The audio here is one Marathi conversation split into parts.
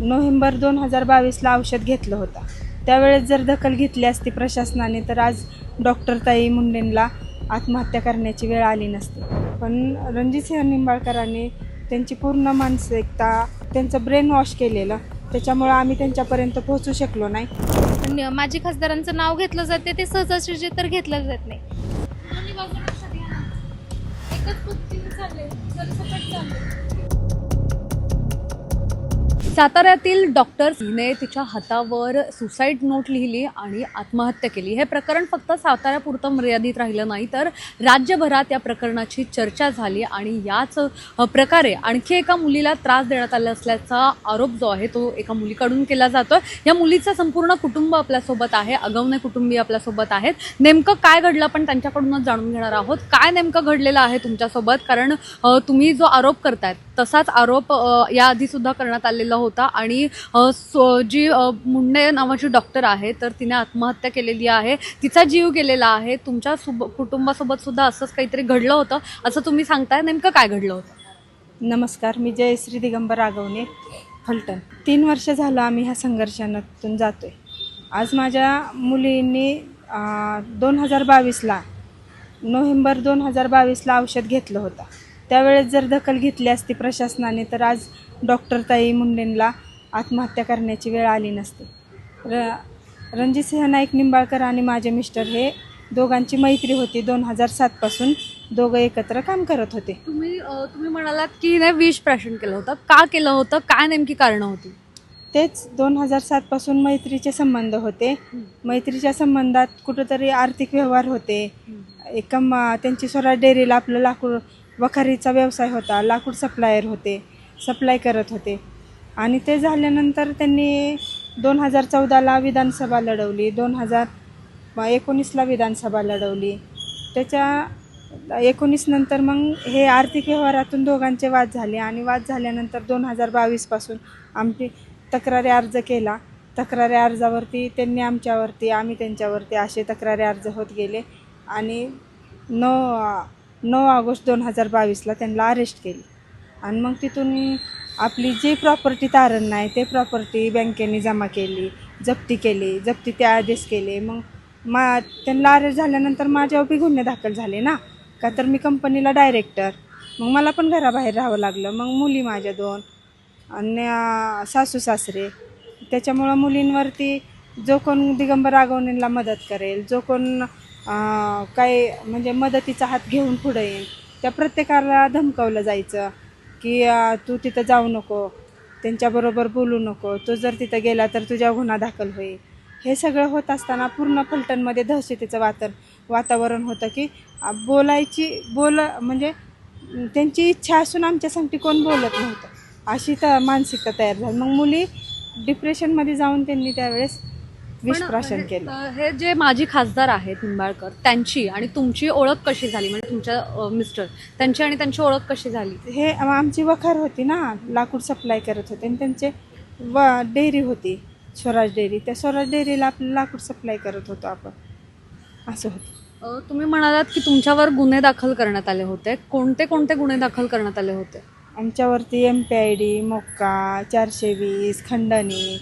नोव्हेंबर दोन हजार बावीसला औषध घेतलं होतं. त्यावेळेस जर दखल घेतली असती प्रशासनाने तर आज डॉक्टर ताई मुंडेंना आत्महत्या करण्याची वेळ आली नसती. पण रणजितसिंह निंबाळकरांनी त्यांची पूर्ण मानसिकता त्यांचं ब्रेन वॉश केलेलं त्याच्यामुळं आम्ही त्यांच्यापर्यंत पोहोचू शकलो नाही. आणि माजी खासदारांचं नाव घेतलं जाते ते सहजासहजी तर घेतलं जात नाही. एकच साताऱ्यातील डॉक्टर हिने तिच्या हातावर सुसाईड नोट लिहिली आणि आत्महत्या केली. हे प्रकरण फक्त साताऱ्यापुरतं मर्यादित राहिलं नाही तर राज्यभरात या प्रकरणाची चर्चा झाली आणि याच प्रकारे आणखी एका मुलीला त्रास देण्यात आला असल्याचा आरोप जो आहे तो एका मुलीकडून केला जातो या मुलीचं संपूर्ण कुटुंब आपल्यासोबत आहे अगवणे कुटुंबीय आपल्यासोबत आहेत. नेमकं काय घडलं आपण त्यांच्याकडूनच जाणून घेणार आहोत. काय नेमकं घडलेलं आहे तुमच्यासोबत? कारण तुम्ही जो आरोप करतायत तसाच आरोप याआधीसुद्धा सुद्धा करण्यात आलेला होता. आणि सो- जी मुंडे नावाची डॉक्टर आहे तर तिने आत्महत्या केलेली आहे. तिचा जीव गेलेला आहे. तुमच्या सुब कुटुंबासोबत सुद्धा असंच काहीतरी घडलं होतं. असं तुम्ही सांगताय. नेमकं काय घडलं होतं? नमस्कार. मी जयश्री दिगंबर आगवणे फलटण. तीन वर्ष झालं आम्ही ह्या संघर्षातून जातो आहे आज माझ्या मुलींनी दोन हजार बावीसला नोव्हेंबर दोन हजार बावीसला औषध घेतलं होतं. त्यावेळेस जर दखल घेतली असती प्रशासनाने तर आज डॉक्टर ताई मुंडेंना आत्महत्या करण्याची वेळ आली नसती. र रणजितसिंह नाईक निंबाळकर आणि माझे मिस्टर हे दोघांची मैत्री होती. दोन हजार सातपासून दोघं एकत्र काम करत होते. तुम्ही तुम्ही म्हणालात की हिने विष प्राशन केलं होतं. का केलं होतं? काय नेमकी कारणं होती? तेच दोन हजार सातपासून मैत्रीचे संबंध होते. मैत्रीच्या संबंधात कुठंतरी आर्थिक व्यवहार होते. एका मा त्यांची स्वराज डेअरीला आपलं लाकूड वखारीचा व्यवसाय होता लाकूड सप्लायर होते सप्लाय करत होते. आणि ते झाल्यानंतर त्यांनी दोन हजार चौदाला विधानसभा लढवली दोन हजार एकोणीसला विधानसभा लढवली. त्याच्या एकोणीस नंतर मग हे आर्थिक व्यवहारातून दोघांचे वाद झाले आणि वाद झाल्यानंतर दोन हजार बावीसपासून आमची तक्रारी अर्ज केला. तक्रारी अर्जावरती त्यांनी आमच्यावरती आम्ही त्यांच्यावरती असे तक्रारी अर्ज होत गेले. आणि नऊ नऊ ऑगस्ट दोन हजार बावीसला त्यांना अरेस्ट केली. आणि मग तिथून आपली जी प्रॉपर्टी तारण नाही ते प्रॉपर्टी बँकेने जमा केली जप्ती केली जप्ती ते आदेश केले. मग मा त्यांना अरेस्ट झाल्यानंतर माझ्यावर बी गुन्हे दाखल झाले ना. का तर मी कंपनीला डायरेक्टर मग मला पण घराबाहेर राहावं लागलं. मग मुली माझ्या दोन आणि सासू सासरे. त्याच्यामुळं मुलींवरती जो कोण दिगंबर आगवणींना मदत करेल जो कोण काही म्हणजे मदतीचा हात घेऊन पुढे येईन. त्या प्रत्येकाला धमकावलं जायचं की तू तिथं जाऊ नको त्यांच्याबरोबर बोलू नको तू जर तिथं गेला तर तुझ्या गुन्हा दाखल होईल. हे सगळं होत असताना पूर्ण फलटणमध्ये दहशतीचं वातर वातावरण होतं की बोलायची बोल म्हणजे त्यांची इच्छा असून आमच्यासाठी कोण बोलत नव्हतं. अशी तर मानसिकता तयार झाली. मग मुली डिप्रेशनमध्ये जाऊन त्यांनी त्यावेळेस विषप्राशन केलं. हे जे माजी खासदार आहेत निंबाळकर त्यांची आणि तुमची ओळख कशी झाली? म्हणजे तुमच्या मिस्टर त्यांची आणि त्यांची ओळख कशी झाली? हे आमची वखार होती ना लाकूड सप्लाय करत होते आणि त्यांचे व डेअरी होती स्वराज डेअरी. त्या स्वराज डेअरीला आपलं लाकूड सप्लाय करत होतो आपण. असं होतं. तुम्ही म्हणालात की तुमच्यावर गुन्हे दाखल करण्यात आले होते. कोणते कोणते गुन्हे दाखल करण्यात आले होते? आमच्यावरती M P I D MCOCA चारशे वीस खंडणी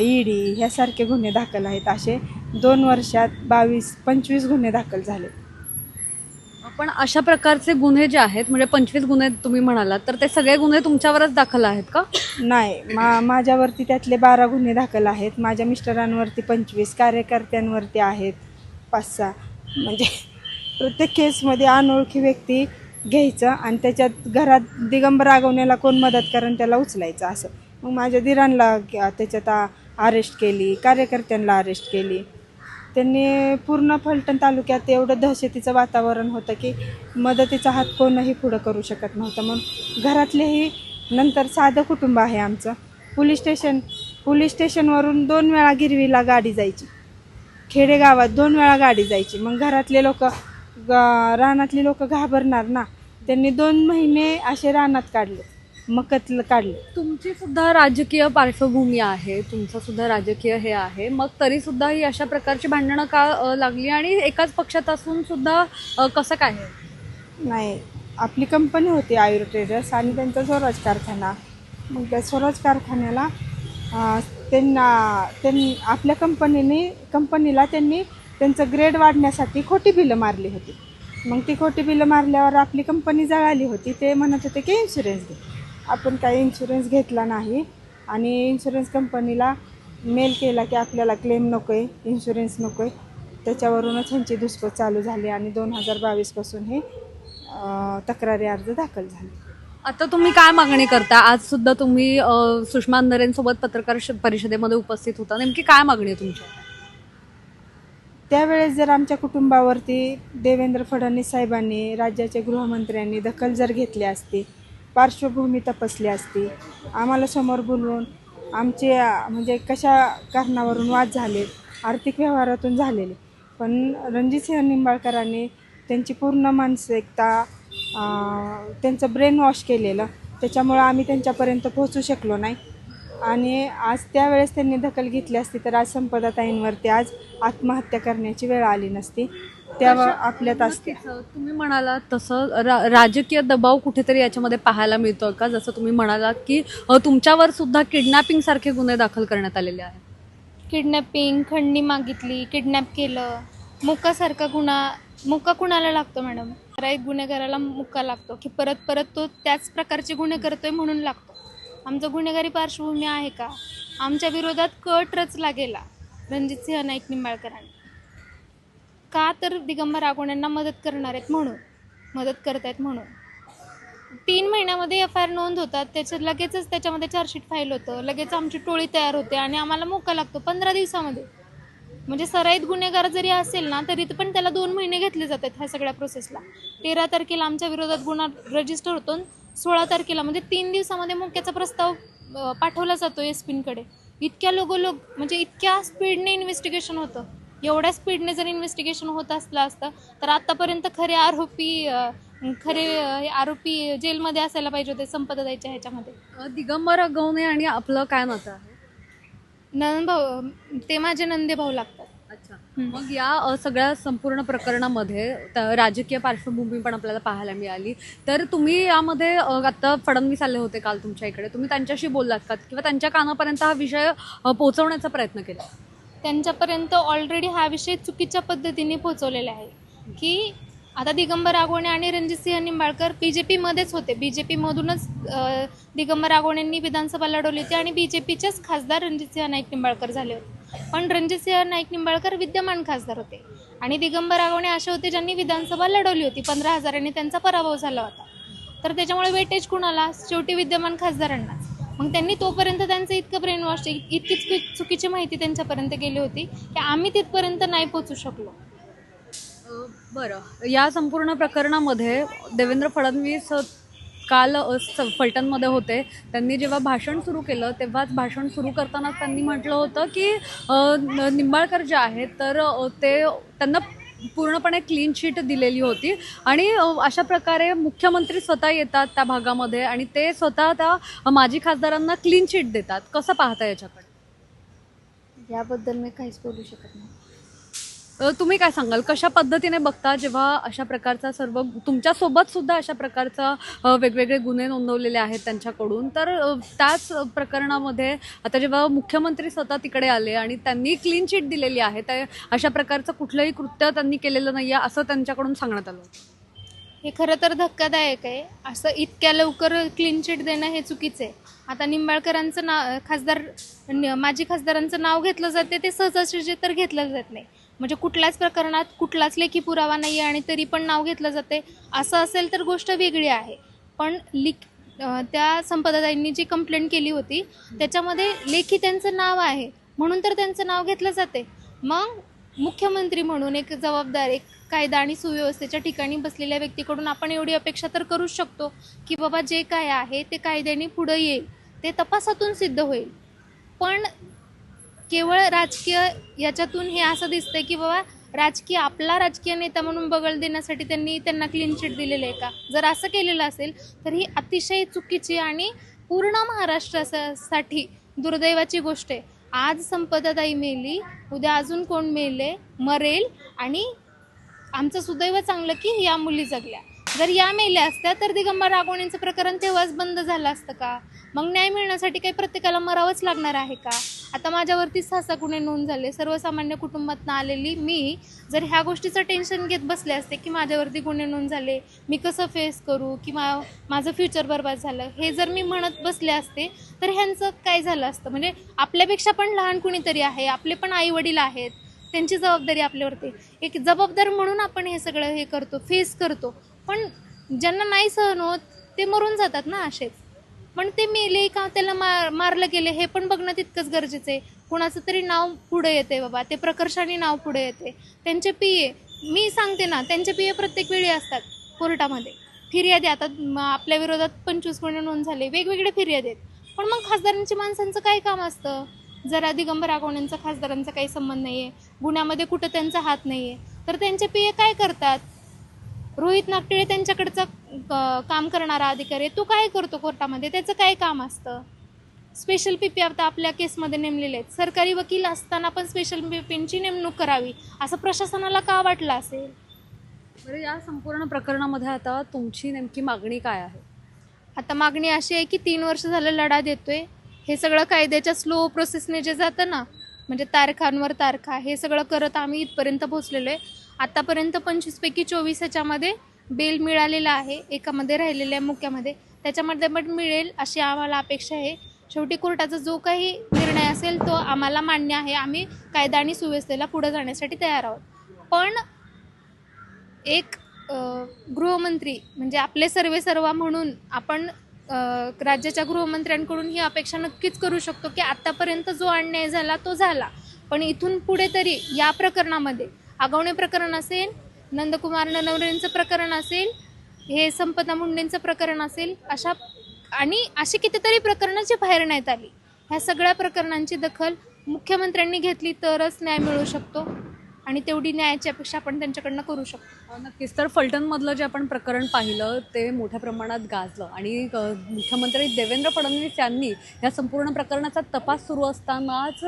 ई डी ह्यासारखे गुन्हे दाखल आहेत. असे दोन वर्षात बावीस पंचवीस गुन्हे दाखल झाले. पण अशा प्रकारचे गुन्हे जे आहेत म्हणजे पंचवीस गुन्हे तुम्ही म्हणालात तर ते सगळे गुन्हे तुमच्यावरच दाखल आहेत का? नाही मा माझ्यावरती त्यातले बारा गुन्हे दाखल आहेत. माझ्या मिस्टरांवरती पंचवीस कार्यकर्त्यांवरती आहेत पाच सहा. म्हणजे प्रत्येक केसमध्ये अनोळखी व्यक्ती घ्यायचं आणि त्याच्यात घरात दिगंबर रागवण्याला कोण मदत करेन त्याला उचलायचं असं. मग माझ्या दिरांना त्याच्यात अरेस्ट केली कार्यकर्त्यांना अरेस्ट केली. त्यांनी पूर्ण फलटण तालुक्यात एवढं दहशतीचं वातावरण होतं की मदतीचा हात कोणही पुढं करू शकत नव्हतं. मग घरातलेही नंतर साधं कुटुंब आहे आमचं. पोलीस स्टेशन पोलीस स्टेशनवरून दोन वेळा गिरवीला गाडी जायची. खेडेगावात दोन वेळा गाडी जायची. मग घरातले लोक रानातली लोक घाबरणार ना. त्यांनी दोन महिने असे रानात काढले. मकत काढले. तुमची सुद्धा राजकीय पार्श्वभूमी आहे तुमचं सुद्धा राजकीय हे आहे. मग तरी सुद्धा ही अशा प्रकारची भांडणं का अ, लागली आणि एकाच पक्षात असून सुद्धा अ, कसं काय हे? नाही आपली कंपनी होती आयुर ट्रेडर्स आणि त्यांचा स्वराज कारखाना. मग त्या स्वराज कारखान्याला अं, त्यांना त्यांनी आपल्या कंपनीने कंपनीला त्यांनी त्यांचं ग्रेड वाढण्यासाठी खोटी बिलं मारली होती. मग ती खोटी बिलं मारल्यावर आपली कंपनी जळाली होती ते म्हणत होते की इन्शुरन्स घे आपण काही इन्शुरन्स घेतला नाही. आणि इन्शुरन्स कंपनीला मेल केला की आपल्याला क्लेम नको आहे इन्शुरन्स नको आहे त्याच्यावरूनच ह्यांची दुष्पत चालू झाली आणि दोन हजार बावीसपासून हे तक्रारी अर्ज दाखल झाले. आता तुम्ही काय मागणी करता? आज सुद्धा तुम्ही अ, सुषमा अंधारेंसोबत पत्रकार श- परिषदेमध्ये उपस्थित होता. नेमकी काय मागणी आहे तुमची? त्यावेळेस जर आमच्या कुटुंबावरती देवेंद्र फडणवीस साहेबांनी राज्याच्या गृहमंत्र्यांनी दखल जर घेतली असती पार्श्वभूमी तपासली असती. आम्हाला समोर बोलवून आमचे म्हणजे कशा कारणावरून वाद झाले आर्थिक व्यवहारातून झालेले. पण रणजितसिंह निंबाळकरांनी त्यांची पूर्ण मानसिकता त्यांचं ब्रेन वॉश केलेलं. त्याच्यामुळं आम्ही त्यांच्यापर्यंत पोहोचू शकलो नाही. आणि आज त्यावेळेस त्यांनी दखल घेतली असती तर आज संपदाताईंवरती आज आत्महत्या करण्याची वेळ आली नसती. तेव्हा आपल्यात असते. तुम्ही म्हणालात तसं रा- राजकीय दबाव कुठेतरी याच्यामध्ये पाहायला मिळतो का? जसं तुम्ही म्हणालात की अ, तुमच्यावर सुद्धा किडनॅपिंग सारखे गुन्हे दाखल करण्यात आलेले आहेत. किडनॅपिंग खंडणी मागितली किडनॅप केलं मुकासारखा गुन्हा मुका कुणाला लागतो मॅडम? एक गुन्हेगाराला मुका लागतो की परत परत तो त्याच प्रकारचे गुन्हे करतोय म्हणून लागतो. आमचं गुन्हेगारी पार्श्वभूमी आहे का? आमच्या विरोधात कट रचला गेला. रणजितसिंह नाईक निंबाळकरांनी. का तर दिगंबर आगोण्यांना मदत करणार आहेत म्हणून मदत करत आहेत म्हणून. तीन महिन्यामध्ये एफ आय आर नोंद होतात त्याचं लगेचच त्याच्यामध्ये चार्जशीट फाईल होतं लगेच आमची टोळी तयार होते आणि आम्हाला मोका लागतो पंधरा दिवसामध्ये. म्हणजे सराईत गुन्हेगार जरी असेल ना तरी पण त्याला दोन महिने घेतले जातात ह्या सगळ्या प्रोसेसला तेरा तारखेला आमच्या विरोधात गुन्हा रजिस्टर होतो आणि सोळा तारखेला म्हणजे तीन दिवसामध्ये मोक्याचा प्रस्ताव पाठवला जातो एस पीनकडे इतक्या लोक म्हणजे इतक्या स्पीडने इन्व्हेस्टिगेशन होतं. एवढ्या स्पीडने जर इन्व्हेस्टिगेशन होत असलं असतं तर आतापर्यंत खरे आरोपी खरे हे आरोपी जेलमध्ये असायला पाहिजे होते संपदा द्यायच्या ह्याच्यामध्ये दिगंबर गवणे आणि आपलं काय नातं आहे? नंद भाऊ ते माझे नंदे भाऊ लागतात. अच्छा. मग या सगळ्या संपूर्ण प्रकरणामध्ये राजकीय पार्श्वभूमी पण आपल्याला पाहायला मिळाली. तर तुम्ही यामध्ये आता फडणवीस आले होते काल तुमच्या इकडे. तुम्ही त्यांच्याशी बोललात का? किंवा त्यांच्या कानापर्यंत हा विषय पोहोचवण्याचा प्रयत्न केला? त्यांच्यापर्यंत ऑलरेडी हा विषय चुकीच्या पद्धतीने पोहोचवलेला आहे. की आता दिगंबर आगोणे आणि रणजितसिंह निंबाळकर बी जे पीमध्येच होते. बी जे पीमधूनच दिगंबर आगोणेंनी विधानसभा लढवली होती आणि बी जे पीचेच खासदार रणजितसिंह नाईक निंबाळकर झाले होते. पण रणजितसिंह नाईक निंबाळकर विद्यमान खासदार होते. आणि दिगंबर आगोणे असे होते ज्यांनी विधानसभा लढवली होती. पंधरा हजारांनी त्यांचा पराभव झाला होता. तर त्याच्यामुळे वेटेज कुणाला? शेवटी विद्यमान खासदारांना. मग त्यांनी तोपर्यंत त्यांचं इतकं ब्रेन वॉश इतकी चुकी- चुकीची माहिती त्यांच्यापर्यंत गेली होती की आम्ही तिथपर्यंत नाही पोचू शकलो. बरं. या संपूर्ण प्रकरणामध्ये देवेंद्र फडणवीस काल स- फलटणमध्ये होते. त्यांनी जेव्हा भाषण सुरू केलं तेव्हाच भाषण सुरू करतानाच त्यांनी म्हटलं होतं की निंबाळकर जे आहेत तर ते त्यांना पूर्णपणे क्लीन शीट दिलेली होती. आणि अशा प्रकारे मुख्यमंत्री स्वतः येतात त्या भागामध्ये आणि ते स्वतः त्या माजी खासदारांना क्लीन शीट देतात. कसं पाहता याच्याकडे? याबद्दल मी काहीच बोलू शकत नाही. तुम्ही काय सांगाल? कशा पद्धतीने बघता जेव्हा अशा प्रकारचा सर्व तुमच्यासोबत सुद्धा अशा प्रकारचा वेगवेगळे गुन्हे नोंदवलेले आहेत त्यांच्याकडून? तर त्याच प्रकरणामध्ये आता जेव्हा मुख्यमंत्री स्वतः तिकडे आले आणि त्यांनी क्लीन चिट दिलेली आहे तर अशा प्रकारचं कुठलंही कृत्य त्यांनी केलेलं नाही आहे असं त्यांच्याकडून सांगण्यात आलं हे खरं तर धक्कादायक आहे. असं इतक्या लवकर क्लीन चिट देणं हे चुकीचं आहे. आता निंबाळकरांचं नाव खासदार माजी खासदारांचं नाव घेतलं जाते ते सहजासहजी तर घेतलं जात नाही. म्हणजे कुठल्याच प्रकरणात कुठलाच लेखी पुरावा नाही आहे आणि तरी पण नाव घेतलं जाते. असं असेल तर गोष्ट वेगळी आहे. पण लिख त्या संपदाताईंनी जी कंप्लेंट केली होती त्याच्यामध्ये लेखी त्यांचं नाव आहे. म्हणून तर त्यांचं नाव घेतलं जाते. मग मुख्यमंत्री म्हणून एक जबाबदार एक कायदा आणि सुव्यवस्थेच्या ठिकाणी बसलेल्या व्यक्तीकडून आपण एवढी अपेक्षा तर करूच शकतो की बाबा जे काय आहे ते कायद्याने पुढं येईल. ते तपासातून सिद्ध होईल. पण केवळ राजकीय याच्यातून हे असं दिसतंय की बाबा राजकीय आपला राजकीय नेता म्हणून बगल देण्यासाठी त्यांनी त्यांना क्लीन चिट दिलेलं आहे का? जर असं केलेलं असेल तर ही अतिशय चुकीची आणि पूर्ण महाराष्ट्रासाठी दुर्दैवाची गोष्ट आहे. आज संपदाताई मेली उद्या अजून कोण मेले मरेल आणि आमचं सुदैव चांगलं की या मुली जगल्या. जर या मेल्या असत्या तर दिगंबर रागवणींचं प्रकरण तेव्हाच बंद झालं असतं का? मग न्याय मिळण्यासाठी काही प्रत्येकाला मरावंच लागणार आहे का? आता माझ्यावरती सहा सहा गुन्हे नोंद झाले. सर्वसामान्य कुटुंबातनं आलेली मी जर ह्या गोष्टीचं टेन्शन घेत बसले असते की माझ्यावरती गुन्हे नोंद झाले मी कसं फेस करू की मा माझं फ्युचर बर्बाद झालं हे जर मी म्हणत बसले असते तर ह्यांचं काय झालं असतं? म्हणजे आपल्यापेक्षा पण लहान कुणीतरी आहे आपले पण आई वडील आहेत त्यांची जबाबदारी आपल्यावरती. एक जबाबदार म्हणून आपण हे सगळं हे करतो फेस करतो. पण ज्यांना नाही सहन होत ते मरून जातात ना असेच. पण ते मेले का त्याला मार मारलं गेले हे पण बघणं तितकंच गरजेचं आहे. कुणाचं तरी नाव पुढे येते बाबा ते प्रकर्षाने नाव पुढे येते त्यांचे पी ए मी सांगते ना त्यांचे पी ए प्रत्येक वेळी असतात कोर्टामध्ये. फिर्यादी आता आपल्या विरोधात पंचवीस गुन्हे नोंद झाले वेगवेगळे फिर्यादी आहेत पण मग खासदारांची माणसांचं काय काम असतं? जरा दिगंबर आगवण्यांचा खासदारांचा काही संबंध नाही आहे गुन्ह्यामध्ये कुठं त्यांचा हात नाही आहे तर त्यांचे पी ए काय करतात? रोहित नागटिळे त्यांच्याकडचा काम करणारा अधिकारी आहे तो काय करतो कोर्टामध्ये? त्याचं काय काम असतं? स्पेशल पी पी आता आपल्या केसमध्ये नेमलेले आहेत. सरकारी वकील असताना पण स्पेशल पी पीची नेमणूक करावी असं प्रशासनाला का वाटलं असेल? बरं या संपूर्ण प्रकरणामध्ये आता तुमची नेमकी मागणी काय आहे? आता मागणी अशी आहे की तीन वर्ष झालं लढा देतोय. हे सगळं कायद्याच्या स्लो प्रोसेसने जे जातं ना म्हणजे तारखांवर तारखा हे सगळं करत आम्ही इथपर्यंत पोहोचलेलो आहे. आतापर्यंत पंचवीसपैकी चोवीस ह्याच्यामध्ये बेल मिळालेला आहे एकामध्ये राहिलेल्या मुख्यामध्ये त्याच्यामध्ये पण मिळेल अशी आम्हाला अपेक्षा आहे. शेवटी कोर्टाचा जो काही निर्णय असेल तो आम्हाला मान्य आहे. आम्ही कायदा आणि सुव्यवस्थेला पुढे जाण्यासाठी तयार आहोत. पण एक गृहमंत्री म्हणजे आपले सर्वे सर्वा म्हणून आपण राज्याच्या गृहमंत्र्यांकडून ही अपेक्षा नक्कीच करू शकतो की आत्तापर्यंत जो अन्याय झाला तो झाला. पण इथून पुढे तरी या प्रकरणामध्ये आगवणे प्रकरण असेल नंदकुमार ननवरेंचं प्रकरण असेल हे संपदा मुंडेंचं प्रकरण असेल अशा आणि अशी कितीतरी प्रकरणं जी बाहेर आली ह्या सगळ्या प्रकरणांची दखल मुख्यमंत्र्यांनी घेतली तरच न्याय मिळू शकतो. आणि तेवढी न्यायाची अपेक्षा आपण त्यांच्याकडनं करू शकतो. नक्कीच. तर फलटणमधलं जे आपण प्रकरण पाहिलं ते मोठ्या प्रमाणात गाजलं. आणि मुख्यमंत्री देवेंद्र फडणवीस यांनी या संपूर्ण प्रकरणाचा तपास सुरू असतानाच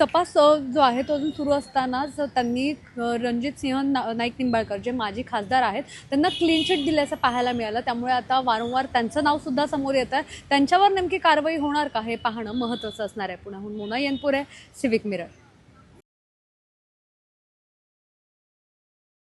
तपास जो आहे तो अजून सुरू असतानाच त्यांनी रणजित सिंह ना नाईक निंबाळकर जे माजी खासदार आहेत त्यांना क्लीन चिट दिल्याचं पाहायला मिळालं. त्यामुळे आता वारंवार त्यांचं नावसुद्धा समोर येतं आहे. त्यांच्यावर नेमकी कारवाई होणार का हे पाहणं महत्त्वाचं असणार आहे. पुण्याहून मोना येनपुरे सिविक मिरर